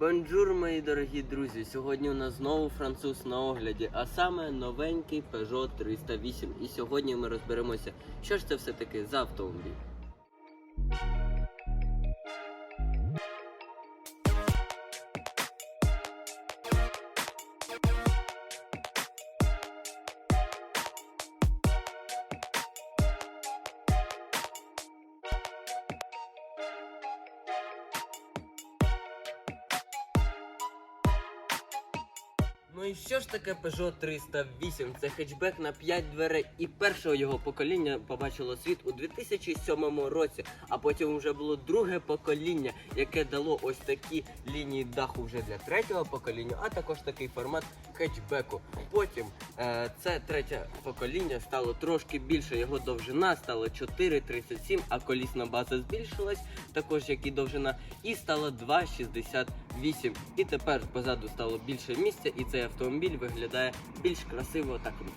Бонжур, мої дорогі друзі! Сьогодні у нас знову француз на огляді, а саме новенький Peugeot 308. І сьогодні ми розберемося, що ж це все таки за автомобіль. Ну і що ж таке Peugeot 308? Це хетчбек на 5 дверей і першого його покоління побачило світ у 2007 році, а потім вже було друге покоління, яке дало ось такі лінії даху вже для третього покоління, а також такий формат хетчбеку. Потім е, це третє покоління стало трошки більше, його довжина стала 4,37, а колісна база збільшилась, також як і довжина, і стало 2,68. І тепер позаду стало більше місця, і цей автомобіль виглядає більш красиво та круто.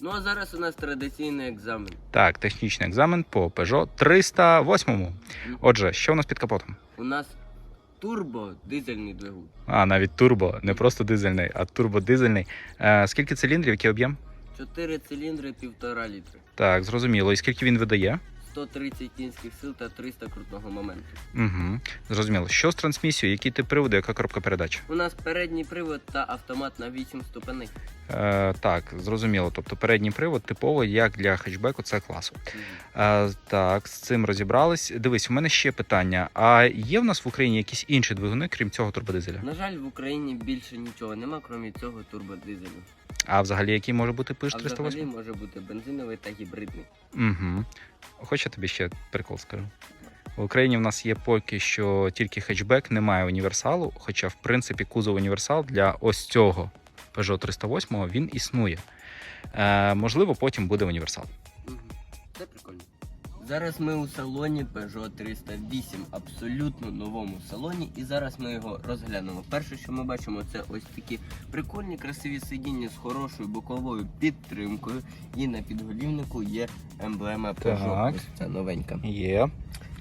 Ну а зараз у нас традиційний екзамен. Так, технічний екзамен по Peugeot 308. Отже, що у нас під капотом? У нас турбо дизельний двигун. А, навіть турбо, не просто дизельний, а турбодизельний. Е, скільки циліндрів, який об'єм? 4 циліндри, 1,5 літри. Так, зрозуміло. І скільки він видає? 130 кінських сил та 300 крутного моменту. Угу. Зрозуміло. Що з трансмісією, який тип приводу, яка коробка передач? У нас передній привод та автомат на 8 ступеней. Е, так, зрозуміло. Тобто передній привод типово, як для хетчбеку, це класу. Е, так, з цим розібрались. Дивись, у мене ще питання. А є в нас в Україні якісь інші двигуни, крім цього турбодизеля? На жаль, в Україні більше нічого нема, крім цього турбодизелю. А взагалі, який може бути Peugeot А взагалі може бути бензиновий та гібридний. Угу. Хоч я тобі ще прикол скажу. В Україні в нас є поки що тільки хетчбек, немає універсалу. Хоча, в принципі, кузов універсал для ось цього Peugeot 308 він існує. Е, можливо, потім буде універсал. Це прикольно. Зараз ми у салоні Peugeot 308, абсолютно новому салоні, і зараз ми його розглянемо. Перше, що ми бачимо, це ось такі прикольні красиві сидіння з хорошою боковою підтримкою. І на підголівнику є емблема Peugeot. Так. Ось ця новенька. Є.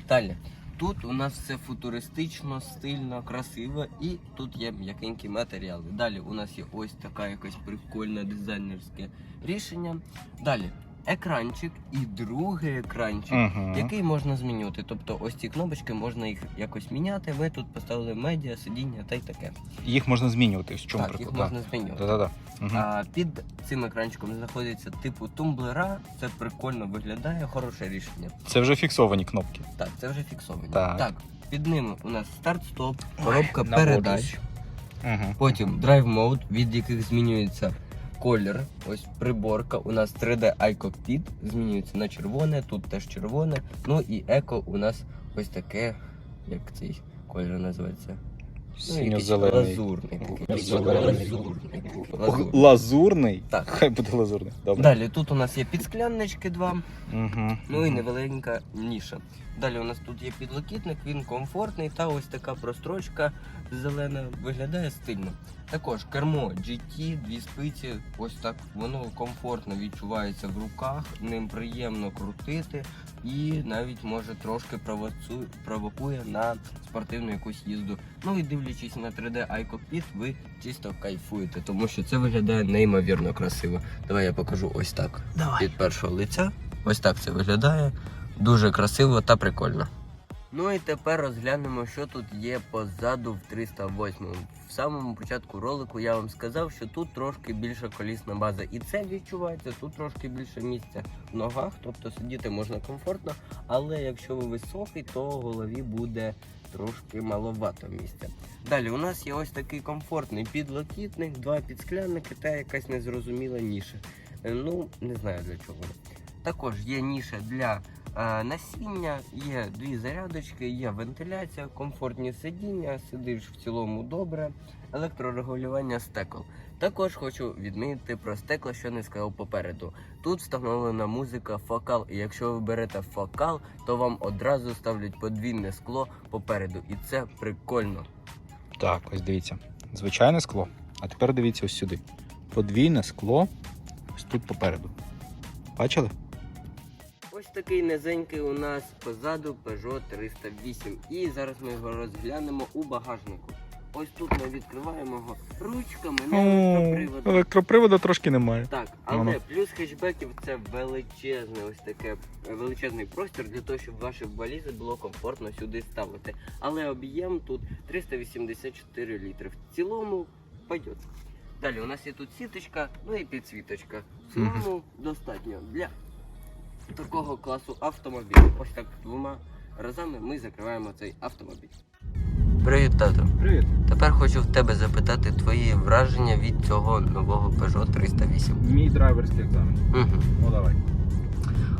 Далі. Тут у нас все футуристично, стильно, красиво, і тут є м'якенькі матеріали. Далі у нас є ось така якась прикольне дизайнерське рішення. Далі екранчик і другий екранчик, Угу. який можна змінювати. Тобто ось ці кнопочки можна їх якось міняти. Ми тут поставили медіа, сидіння та й таке. Їх можна змінювати. В чому так, їх прикол? можна змінювати. Да-да-да. А під цим екранчиком знаходиться типу тумблера. Це прикольно виглядає, хороше рішення. Це вже фіксовані кнопки. Так, це вже фіксовані. Так. під ними у нас старт-стоп, коробка передач, Угу. потім драйв мод, від яких змінюється колір. Ось приборка. У нас 3D iCockpit, змінюється на червоне, тут теж червоне. Ну і еко у нас ось таке, як цей колір називається. Ну, якийсь Синьо-зелений. Лазурний. Лазурний. Лазурний. Лазурний. Лазурний? Так. Хай буде лазурний. Добре. Далі тут у нас є підскляннички два. Угу. Ну і невеленька ніша. Далі у нас тут є підлокітник, він комфортний та ось така прострочка зелена виглядає стильно. Також кермо GT, дві спиці, ось так воно комфортно відчувається в руках, ним приємно крутити і навіть може трошки провоцу- провокує на спортивну якусь їзду. Ну і дивлячись на 3D iCockpit, ви чисто кайфуєте, тому що це виглядає неймовірно красиво. Давай я покажу ось так від першого лиця. Ось так це виглядає. Дуже красиво та прикольно. Ну і тепер розглянемо, що тут є позаду в 308. В самому початку ролику я вам сказав, що тут трошки більша колісна база. І це відчувається, тут трошки більше місця в ногах, тобто сидіти можна комфортно, але якщо ви високий, то голові буде трошки маловато місця. Далі у нас є ось такий комфортний підлокітник, два підсклянники та якась незрозуміла ніша. Е, Ну, не знаю для чого. Також є ніша для е, насіння, є дві зарядочки, є вентиляція, комфортні сидіння, сидиш в цілому добре, електрорегулювання стекол. Також хочу відмітити про стекла, що не сказав попереду. Тут встановлена музика фокал, і якщо ви берете фокал, то вам одразу ставлять подвійне скло попереду, і це прикольно. Так, ось дивіться. Звичайне скло. А тепер дивіться ось сюди. Подвійне скло ось тут попереду. Бачили? Ось такий низенький у нас позаду Peugeot 308. І зараз ми його розглянемо у багажнику. ось тут ми відкриваємо його ручками на електроприводу. електроприводу трошки немає. Так, але Воно. плюс хетчбеків це величезне, ось таке величезний простір для того, щоб ваші валізи було комфортно сюди ставити. Але об'єм тут 384 літри. В цілому пойдет. Далі у нас є тут сіточка, ну і підсвіточка. В цілому достатньо для такого класу автомобілів. Ось так двома разами ми закриваємо цей автомобіль. Привіт, тато. Привіт. Тепер хочу в тебе запитати твої враження від цього нового Peugeot 308. Мій драйверський екзамен. Угу. Ну давай.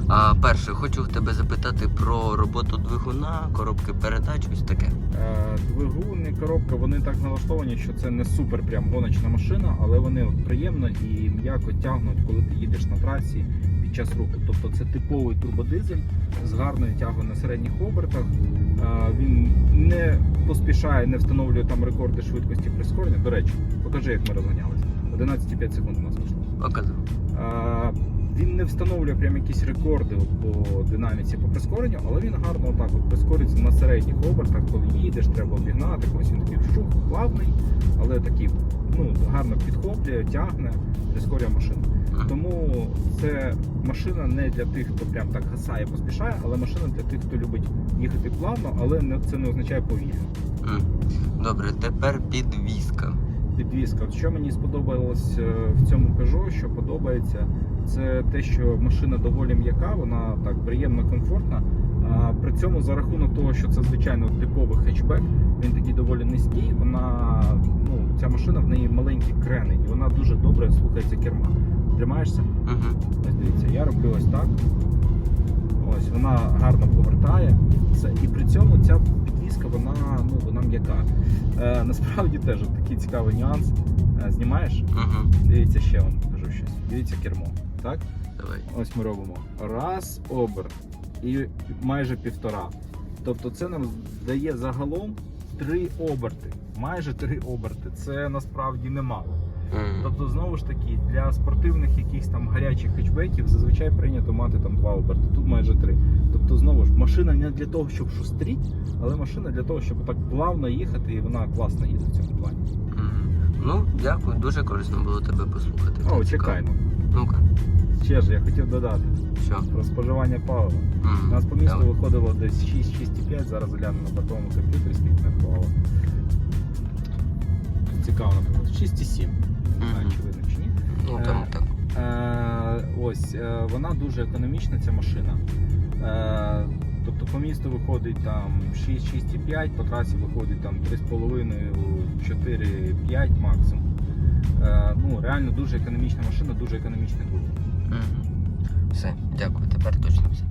А перше, хочу в тебе запитати про роботу двигуна, коробки передач, ось таке. Е, Двигун і коробка вони так налаштовані, що це не супер прям гоночна машина, але вони от приємно і м'яко тягнуть, коли ти їдеш на трасі під час руху. Тобто це типовий турбодизель з гарною тягою на середніх обертах. Він не поспішає, не встановлює там рекорди швидкості прискорення. До речі, покажи, як ми розганялися. 11,5 секунд у нас вийшло. Показав. Не встановлює прям якісь рекорди от по динаміці по прискоренню, але він гарно отак от прискорюється на середніх обертах, коли їдеш, треба обігнати, когось він такий шух, плавний, але такий ну, гарно підхоплює, тягне, прискорює машину. Тому це машина не для тих, хто прям так гасає, поспішає, але машина для тих, хто любить їхати плавно, але це не означає повільно. Добре, тепер підвізка. підвізка. Що мені сподобалось е, в цьому Peugeot, що подобається, це те, що машина доволі м'яка, вона так приємно комфортна. А при цьому за рахунок того, що це звичайно типовий хетчбек, він такий доволі низький. Вона ну ця машина в неї маленькі крени, і вона дуже добре слухається керма. Тримаєшся? Угу. Ось дивіться, я роблю ось так. Ось вона гарно повертає. Це, і при цьому ця підвіска вона, ну, вона м'яка. Е, насправді теж такий цікавий нюанс. Е, знімаєш? Угу. Дивіться ще вам покажу щось. Дивіться кермо. Так? Давай. Ось ми робимо. Раз оберт і майже півтора. Тобто це нам дає загалом три оберти. Майже три оберти. Це насправді немало. Мгм. Тобто, знову ж таки, для спортивних якихось там гарячих хетчбеків зазвичай прийнято мати там два оберти, тут майже три. Тобто, знову ж, машина не для того, щоб шустріть, але машина для того, щоб так плавно їхати, і вона класно їде в цьому плані. Ну, дякую, дуже корисно було тебе послухати. О, чекай, ну. Ну-ка, Ще ж я хотів додати що? про споживання палива. Мгм. У нас по місту Давай. виходило десь 6-6,5, зараз гляну на бортовому комп'ютері, скільки не ховало. Цікаво, наприклад, 6,7. Не знаю, чи видно чи ні. Ну там Е, так. Е, ось е, вона дуже економічна, ця машина. Е, тобто по місту виходить там 6-6,5, по трасі виходить там 3,5-4,5 максимум. Е, ну, реально дуже економічна машина, дуже економічний двигун. Все, дякую, тепер точно все.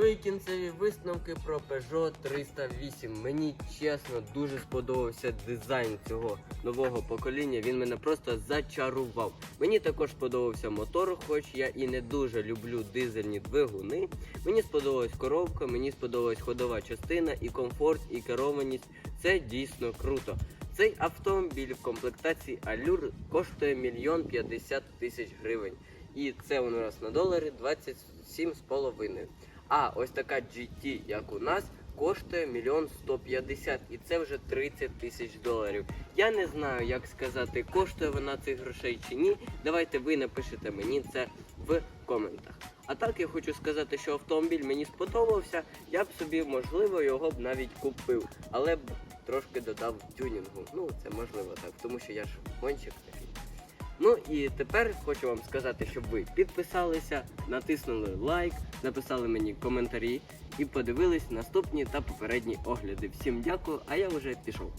Ну і кінцеві висновки про Peugeot 308. Мені чесно дуже сподобався дизайн цього нового покоління. Він мене просто зачарував. Мені також сподобався мотор, хоч я і не дуже люблю дизельні двигуни. Мені сподобалась коробка, мені сподобалась ходова частина і комфорт, і керованість. Це дійсно круто. Цей автомобіль в комплектації Allure коштує мільйон п'ятдесят тисяч гривень. І це у нас на доларі 27 з половиною. А ось така GT, як у нас, коштує мільйон 150 і це вже 30 тисяч доларів. Я не знаю, як сказати, коштує вона цих грошей чи ні. Давайте ви напишете мені це в коментах. А так я хочу сказати, що автомобіль мені сподобався. Я б собі, можливо, його б навіть купив, але б трошки додав тюнінгу. Ну, це можливо так, тому що я ж гонщик такий. Ну і тепер хочу вам сказати, щоб ви підписалися, натиснули лайк, написали мені коментарі і подивились наступні та попередні огляди. Всім дякую, а я вже пішов.